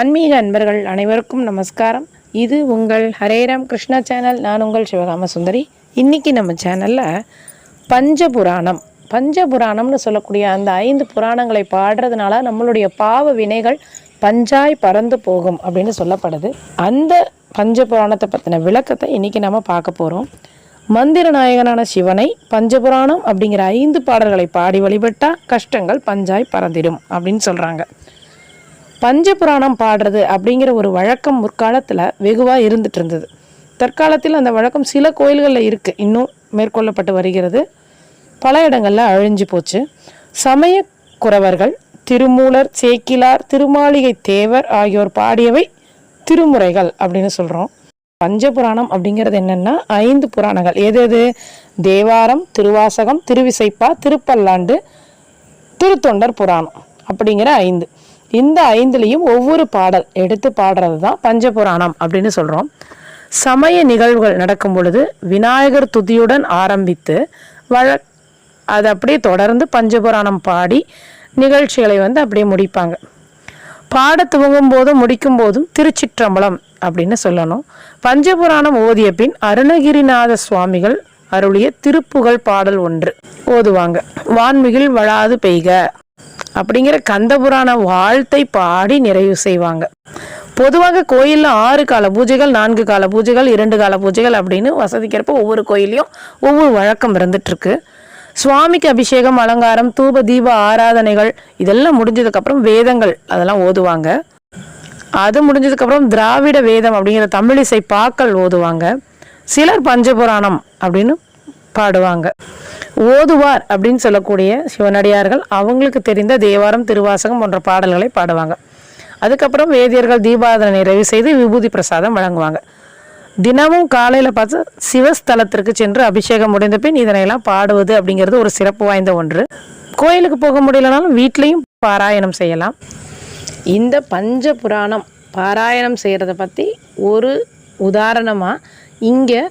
ஆன்மீக அன்பர்கள் அனைவருக்கும் நமஸ்காரம். இது உங்கள் ஹரேராம் கிருஷ்ணா சேனல். நான் உங்கள் சிவகாம சுந்தரி. இன்னைக்கு நம்ம சேனலில் பஞ்சபுராணம். பஞ்சபுராணம்னு சொல்லக்கூடிய அந்த ஐந்து புராணங்களை பாடுறதுனால நம்மளுடைய பாவ வினைகள் பஞ்சாய் பறந்து போகும் அப்படின்னு சொல்லப்படுது. அந்த பஞ்சபுராணத்தை பற்றின விளக்கத்தை இன்னைக்கு நம்ம பார்க்க போகிறோம் மந்திர நாயகனான சிவனை பஞ்சபுராணம் அப்படிங்கிற ஐந்து பாடல்களை பாடி வழிபட்டால் கஷ்டங்கள் பஞ்சாய் பறந்திடும் அப்படின்னு சொல்கிறாங்க பஞ்சபுராணம் பாடுறது அப்படிங்கிற ஒரு வழக்கம் முற்காலத்தில் வெகுவாக இருந்துட்டு இருந்தது. தற்காலத்தில் அந்த வழக்கம் சில கோயில்களில் இருக்குது இன்னும் மேற்கொள்ளப்பட்டு வருகிறது. பல இடங்களில் அழிஞ்சு போச்சு. சமய குறவர்கள் திருமூலர் சேக்கிலார் திருமாளிகை தேவர் ஆகியோர் பாடியவை திருமுறைகள் அப்படின்னு சொல்கிறோம் பஞ்சபுராணம் அப்படிங்கிறது என்னென்னா ஐந்து புராணங்கள். எது எது? தேவாரம் திருவாசகம் திருவிசைப்பா திருப்பல்லாண்டு திருத்தொண்டர் புராணம் அப்படிங்கிற ஐந்து. இந்த ஐந்துலேயும் ஒவ்வொரு பாடல் எடுத்து பாடுறது தான் பஞ்சபுராணம் அப்படின்னு சொல்கிறோம் சமய நிகழ்வுகள் நடக்கும் பொழுது விநாயகர் துதியுடன் ஆரம்பித்து வழ அது அப்படியே தொடர்ந்து பஞ்சபுராணம் பாடி நிகழ்ச்சிகளை வந்து அப்படியே முடிப்பாங்க. பாட துவங்கும் போதும் முடிக்கும் போதும் திருச்சிற்றம்பலம் அப்படின்னு சொல்லணும். பஞ்சபுராணம் ஓதிய பின் அருணகிரிநாத சுவாமிகள் அருளிய திருப்புகழ் பாடல் ஒன்று ஓதுவாங்க. வான்மிகில் வளாது பெய்க அப்படிங்கிற கந்தபுராண வாழ்த்தை பாடி நிறைவு செய்வாங்க. பொதுவாக கோயிலில் ஆறு கால பூஜைகள் நான்கு கால பூஜைகள் இரண்டு கால பூஜைகள் அப்படின்னு வசதிக்கிறப்ப ஒவ்வொரு கோயிலையும் ஒவ்வொரு வழக்கம் இருந்துட்டுருக்கு. சுவாமிக்கு அபிஷேகம் அலங்காரம் தூப தீப ஆராதனைகள் இதெல்லாம் முடிஞ்சதுக்கப்புறம் வேதங்கள் அதெல்லாம் ஓதுவாங்க. அது முடிஞ்சதுக்கப்புறம் திராவிட வேதம் அப்படிங்கிற தமிழிசை பாக்கள் ஓதுவாங்க. சிலர் பஞ்சபுராணம் அப்படின்னு பாடுவாங்க. ஓதுவார் அப்படின்னு சொல்லக்கூடிய சிவனடியார்கள் அவங்களுக்கு தெரிந்த தேவாரம் திருவாசகம் போன்ற பாடல்களை பாடுவாங்க. அதுக்கப்புறம் வேதியர்கள் தீபாதனை நிறைவு செய்து விபூதி பிரசாதம் வழங்குவாங்க. தினமும் காலையில் பார்த்து சிவஸ்தலத்திற்கு சென்று அபிஷேகம் முடிந்த பின் இதனையெல்லாம் பாடுவது அப்படிங்கிறது ஒரு சிறப்பு வாய்ந்த ஒன்று. கோயிலுக்கு போக முடியலனாலும் வீட்லேயும் பாராயணம் செய்யலாம். இந்த பஞ்ச புராணம் பாராயணம் செய்கிறத பற்றி ஒரு உதாரணமாக இங்கே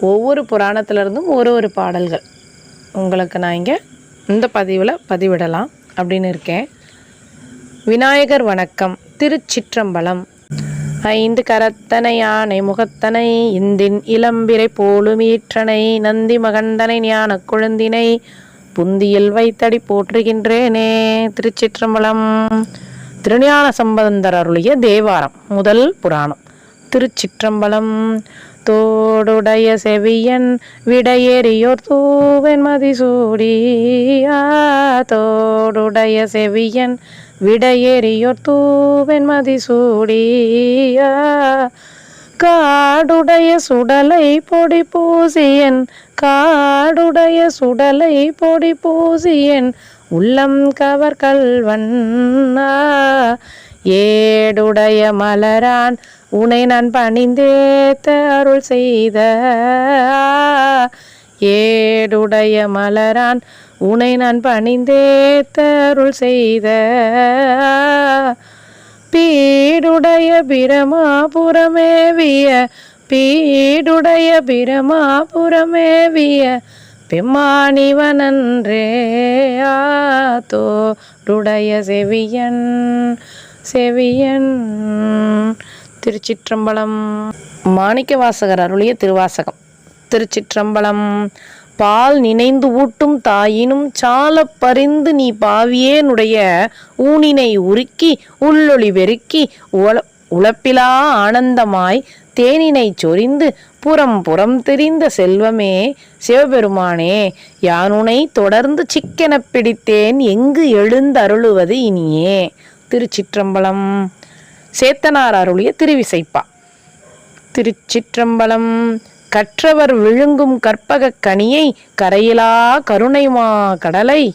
ஒவ்வொரு புராணத்திலிருந்தும் ஒரு ஒரு பாடல்கள். உங்களுக்கு நான் இங்கே இந்த பதிவில் பதிவிடலாம் அப்படின்னு இருக்கேன். விநாயகர் வணக்கம் திருச்சிற்றம்பலம். ஐந்து கரத்தனை யானை முகத்தனை இந்தின் இளம்பிரை போலுமீற்றனை நந்தி மகந்தனை ஞான குழந்தினை புந்தியில் வைத்தடி போற்றுகின்றேனே திருச்சிற்றம்பலம். திருஞான சம்பந்தர் அருளிய தேவாரம் முதல் புராணம் திருச்சிற்றம்பலம். தோடுடைய செவியன் விடையேறியோர் தூவன் மதிசூடியா தோடுடைய செவியன் விடையேறியோர் தூவன் மதிசூடியா காடுடைய சுடலை பொடி பூசியன் காடுடைய சுடலை பொடி பூசியன் உள்ளம் கவர் கல்வன்னா ஏடுடைய மலரான் உனை நான் பணிந்தேத்த அருள் செய்த. ஏடுடைய மலரான் உனை நான் பணிந்தேத்த அருள் செய்த. பீடுடைய பிரமாபுரமேவிய பீடுடைய பிரமாபுரமேவிய பெம்மானிவனன்றே தோடுடைய செவியன். செவியன் திருச்சிற்றம்பலம். மாணிக்க வாசகர் அருளிய திருவாசகம். திருச்சிற்றம்பலம் பால் நினைந்து ஊட்டும் தாயினும் சால பறிந்து நீ பாவியேனுடைய ஊனினை உருக்கி உள்ளொளி வெறுக்கி உல உழப்பிலா ஆனந்தமாய் தேனினை சொரிந்து புறம் புறம் தெரிந்த செல்வமே சிவபெருமானே யானுனை தொடர்ந்து சிக்கெனப் பிடித்தேன் எங்கு எழுந்தருளுவது இனியே. திருச்சிற்றம்பலம். சேத்தனார் அருளிய திருவிசைப்பா. திருச்சிற்றம்பலம். கற்றவர் விழுங்கும் கற்பகக் கனியை கரையிலா கருணைமா கடலை.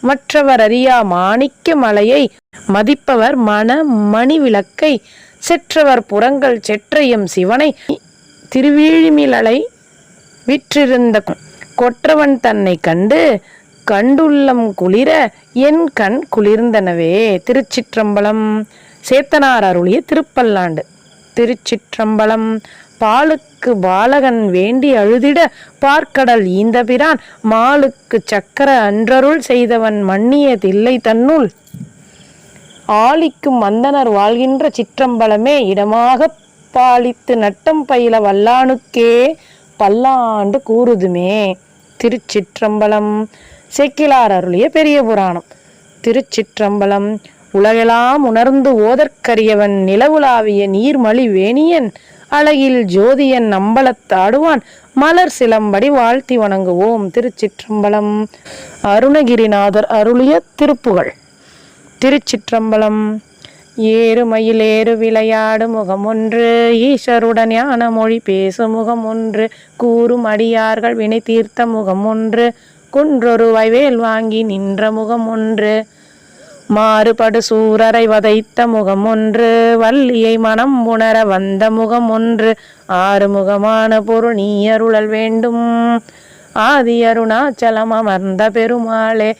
மற்றவர் அறியா மாணிக்க மலையை மதிப்பவர் மன மணி விளக்கை. செற்றவர் புறங்கள் செற்றையும் சிவனை திருவீழிமிழலை விற்றிருந்த கொற்றவன் தன்னை கண்டு கண்டுள்ளம் குளிர என் கண் குளிர்ந்தனவே. திருச்சிற்றம்பலம் சேத்தனார் அருளிய திருப்பல்லாண்டு. திருச்சிற்றம்பலம் பாலுக்கு பாலகன் வேண்டி அழுதிட பார்க்கடல் ஈந்தபிரான். மாலுக்கு சக்கர அன்றருள் செய்தவன் மன்னியதில்லை தன்னுள். ஆளிக்கும் மந்தனர் வாழ்கின்ற சிற்றம்பலமே இடமாக பாலித்து நட்டம் பயில வல்லானுக்கே பல்லாண்டு கூறுதுமே. திருச்சிற்றம்பலம் செக்கிலார் அருளிய பெரிய புராணம். திருச்சிற்றம்பலம் உலகெல்லாம் உணர்ந்து ஓதற்கரியவன் நிலவுலாவிய நீர்மலி வேணியன் அழகில் ஜோதியன் அம்பலத்தாடுவான் மலர் சிலம்படி வாழ்த்தி வணங்குவோம் திருச்சிற்றம்பலம். அருணகிரிநாதர் அருளிய திருப்புகழ் திருச்சிற்றம்பலம் ஏறு மயிலேறு விளையாடு முகம் ஒன்று ஈஸ்வருடன் ஞான மொழி பேசும் முகம் ஒன்று கூறும் அடியார்கள் வினை தீர்த்த முகம் ஒன்று குன்றொரு வைவேல் வாங்கி நின்ற முகம் ஒன்று மாறுபடு சூரரை வதைத்த முகம் ஒன்று வள்ளியை மனம் உணர வந்த முகம் ஒன்று ஆறுமுகமான பொருள் நீ அருளல் வேண்டும். ஆதி அருணாச்சலம் அமர்ந்த பெருமாளே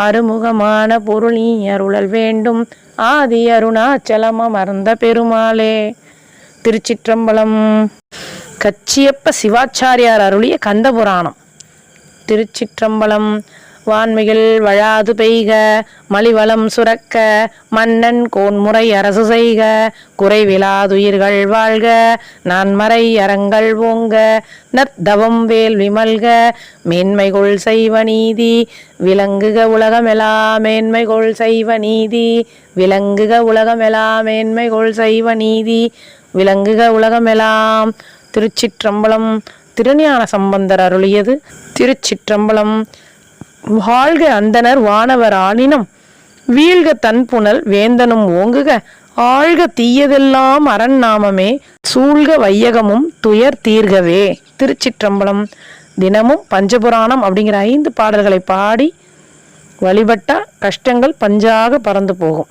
ஆறுமுகமான பொருள் நீ அருளல் வேண்டும். ஆதி அருணாச்சலம் அமர்ந்த பெருமாளே திருச்சிற்றம்பலம். கச்சியப்ப சிவாச்சாரியார் அருளிய கந்தபுராணம். திருச்சிற்றம்பலம். வான்மிகள் வழாது பெய்க மலிவளம் சுரக்க மன்னன் கோன்முறை அரசு செய்க குறைவிலாதுயிர்கள் வாழ்க நான்மறை அறங்கள் ஓங்க நற்தவம் வேல் விமல்க மேன்மைகொள் செய்வ நீதி விளங்குக உலகமெல்லாம் மேன்மைகொள் செய்வ நீதி விளங்குக உலகமெலாம் மேன்மைகொள் செய்வ நீதி விளங்குக உலகமெலாம். திருச்சிற்றம்பலம் திருஞான சம்பந்தர் அருளியது. திருச்சிற்றம்பலம். வாழ்க அந்தனர் வானவர் ஆளினம் வீழ்க தன்புணல் வேந்தனும் ஓங்குக. ஆழ்க தீயதெல்லாம் அரண் நாமமே. சூழ்க வையகமும் துயர் தீர்கவே. திருச்சிற்றம்பலம். தினமும் பஞ்சபுராணம் அப்படிங்கிற ஐந்து பாடல்களை பாடி வழிபட்டா கஷ்டங்கள் பஞ்சாக பறந்து போகும்.